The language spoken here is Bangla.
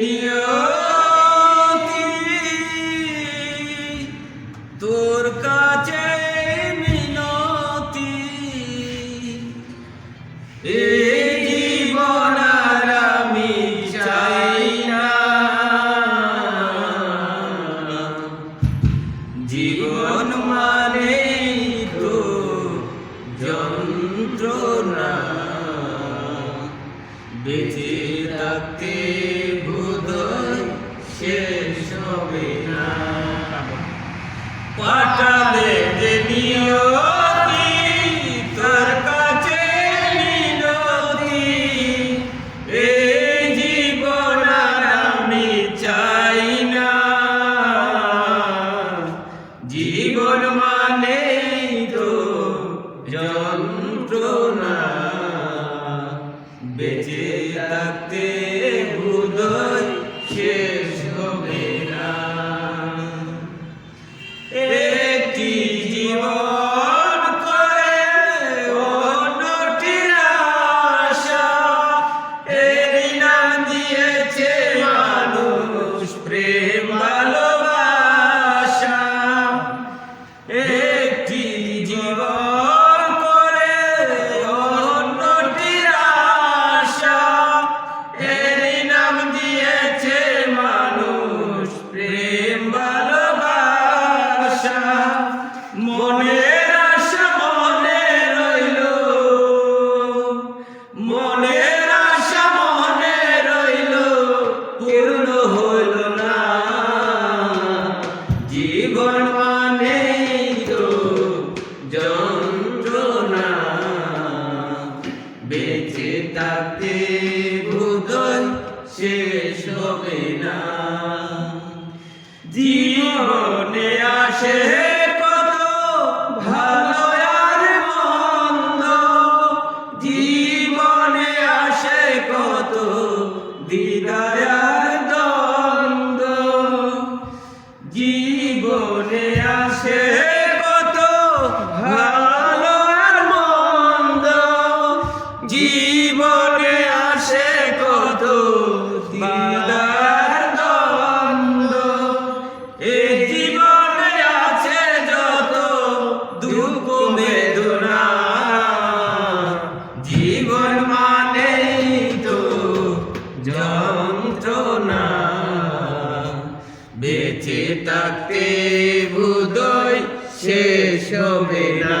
নিয়তি তোর কাছে মিনতি। এই জীবন আমি চাই না। জীবন মানে তো যন্ত্রণা। বেঁচে থাকতে বোধহয় শেষ শেষ হবে না। জীবনে আসে কত মন্দ। জীবনে আসে কত আসে থাকতে বোধই শেষ হবে না।